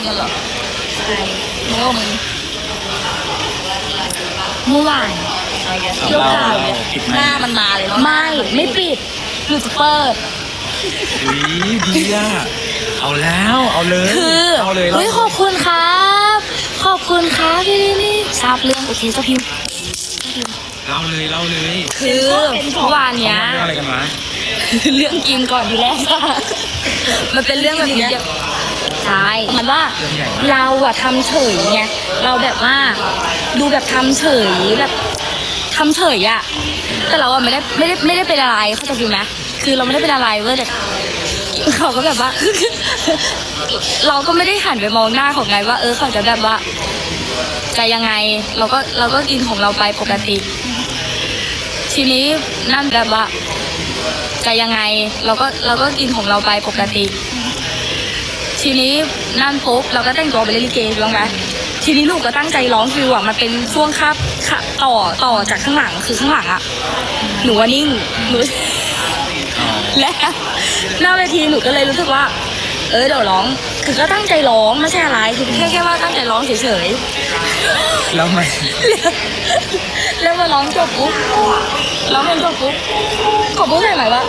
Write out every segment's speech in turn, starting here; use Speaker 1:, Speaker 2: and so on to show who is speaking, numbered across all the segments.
Speaker 1: อนกันเหรอ
Speaker 2: ใช่
Speaker 1: โง่มึง
Speaker 2: เมื่อวาน
Speaker 3: เราเราผิดไหม
Speaker 1: หน้ามันมาเลยเนาะ
Speaker 2: ไม่ไม่ปิด
Speaker 1: หรือจะเปิด
Speaker 3: อุ้ยดีอะเอาแล้วเอาเลย
Speaker 2: คือ
Speaker 3: เอาเลย
Speaker 2: เฮ้ยขอบคุณครับ ขอบคุณครับพี่นี่นี่ทราบเรื่องโอเคเจ้าพิมพ์
Speaker 3: เล่าเลยเล่าเลย
Speaker 2: คือเมื่อวานเนี้ย
Speaker 3: เรื่องอะไรกันวะ
Speaker 2: เรื่องกินก่อนอยู่แล้วค่ะมันเป็นเรื่องแบบนี้ เดียมันว่าเราอะทำเฉยไงเราแบบว่าดูแบบทำเฉยแบบทำเฉยอะแต่เราอะไม่ได้ไม่ได้ไม่ได้เป็นอะไรเข้าใจฟิลไหมคือเราไม่ได้เป็นอะไรเว้ยแต่เขาก็แบบว่า เราก็ไม่ได้หันไปมองหน้าของไงว่า เออเขาจะแบบว่าจะยังไงเราก็เราก็กินของเราไปปกติ ทีนี้นั่นแบบว่าจะยังไงเราก็เราก็กินของเราไปปกติ ทีนี้นั่นปุ๊บเราก็แต่งตัวไปเล่นลิเกถูกไหมทีนี้ลูกก็ตั้งใจร้องฟิวอะมันเป็นช่วงคาบค่ะต่อต่อจากข้างหลังคือข้างหลังอะหนูว่านิ่งหนู
Speaker 3: อ๋อ
Speaker 2: และหน้าเวทีหนูก็เลยรู้สึกว่า เออเดี๋ยวร้อง คือก็ตั้งใจร้องไม่ใช่อะไรคือแค่แค่ว่าตั้งใจร้องเฉยๆ
Speaker 3: แล้วมัน
Speaker 2: แล้วมาร้องจบปุ๊บ ร้องเพลงจบปุ๊บขอพูดหน่อยไหมว่า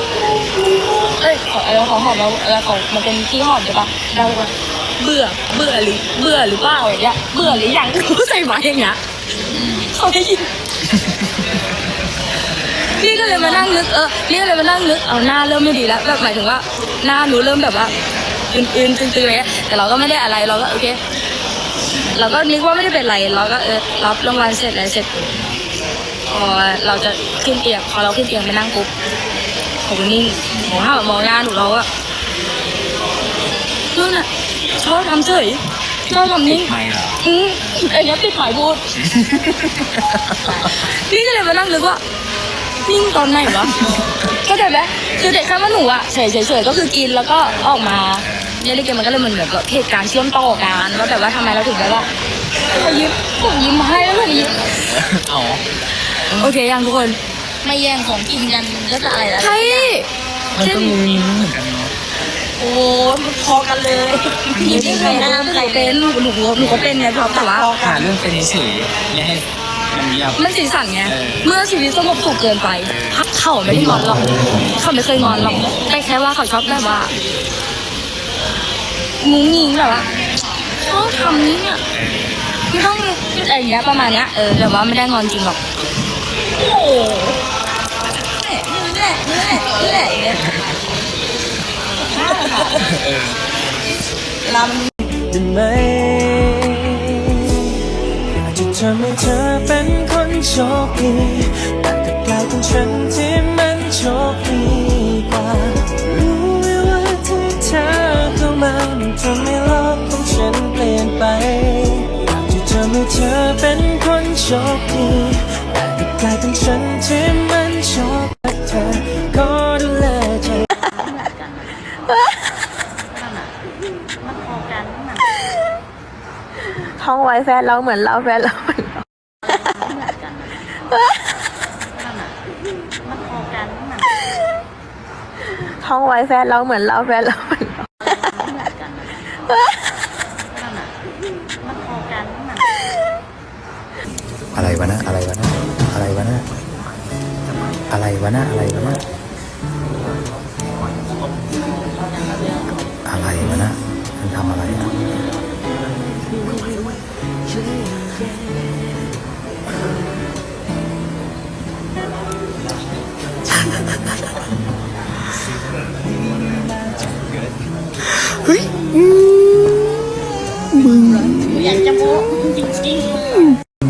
Speaker 2: เอ้ยขอเออขอหอมแล้วเออขอมันเป็นที่หอมใช่ปะเราก็เบื่อเบื่อหรือเบื่อหรือเปล่าอย่างเงี้ยเบื่อหรือยังรู้ใส่ไหมอย่างเงี้ยเขาได้ยินพี่ก็เลยมานั่งนึกเออพี่ก็เลยมานั่งนึกเอาหน้าเริ่มไม่ดีแล้วแบบหมายถึงว่าหน้าหนูเริ่มแบบว่าอื่นๆตึงๆอะไรเงี้ยแต่เราก็ไม่ได้อะไรเราก็โอเคเราก็นึกว่าไม่ได้เป็นไรเราก็เออรับรางวัลเสร็จอะไรเสร็จ พอเราจะขึ้นเตียงพอเราขึ้นเตียงไปนั่งปุ๊บผมก็นิ่งผมห้ามมองหน้าหนูเราอะนู่นน่ะชอบทำเฉยชอบทำนิ่ง
Speaker 3: ไม่เหรอ
Speaker 2: อืมไอ้เนี้ยติดหมายพูดนี่ก็เลยมานั่งนึกว่านิ่งตอนไหนวะก็ได้ไหมคือเด็กแค่ว่าหนูอะเฉยเฉยๆก็คือกินแล้วก็ออกมาเนี่ยลิเกมันก็เลยเหมือนแบบเหตุการณ์เชื่อมต่อกันว่าแบบว่าทำไมเราถึงแบบว่า เขายิ้มผมยิ้มให้แล้วหนูยิ้ม
Speaker 3: อ๋อ
Speaker 2: โอเคยังทุกคน
Speaker 1: ไม่แย่งของกินกันก็จะอะไรแล้ว
Speaker 2: ใช่
Speaker 3: มันก็มีมิ้นเหมือนกันเนาะ
Speaker 2: โอ้โหพอกันเลยอยู่ที่ใครนะใครเป็นหนูหนูหนูก็เป็นไงครับแต่ว่า
Speaker 3: หาเรื่องเป็นเฉยอย่าให้มันมีอะ
Speaker 2: มันสีสันไง
Speaker 3: เออ
Speaker 2: เมื่อชีวิตสงบสุขเกินไปเขาไม่ได้งอนหรอกเขาไม่เคยงอนหรอกแต่แค่ว่าเขาชอบแบบว่างุ้งงิงแบบว่าชอบทำนี้เนี่ย ไม่ต้องอะไรอย่างเงี้ยประมาณเนี้ยเออแต่ว่าไม่ได้งอนจริงหรอก
Speaker 1: นี่แหละนี่แหละนี่แหละนี่แหละ
Speaker 3: เออ
Speaker 1: ลำ
Speaker 4: ได้ไหมอากจะทำให้เธอเป็นคนโชคดีแต่ก็กลายเป็นฉันที่มันโชคดี ท้องไว้
Speaker 5: แฟนเราเหมือนเราแฟนเราเหมือนเราท้องไว้แฟนเราเหมือนเราแฟนเราเหมือนเรา
Speaker 6: อะไรวะนะอะไรวะนะอะไรวะนะอะไรวะนะอะไรวะนะ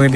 Speaker 6: อ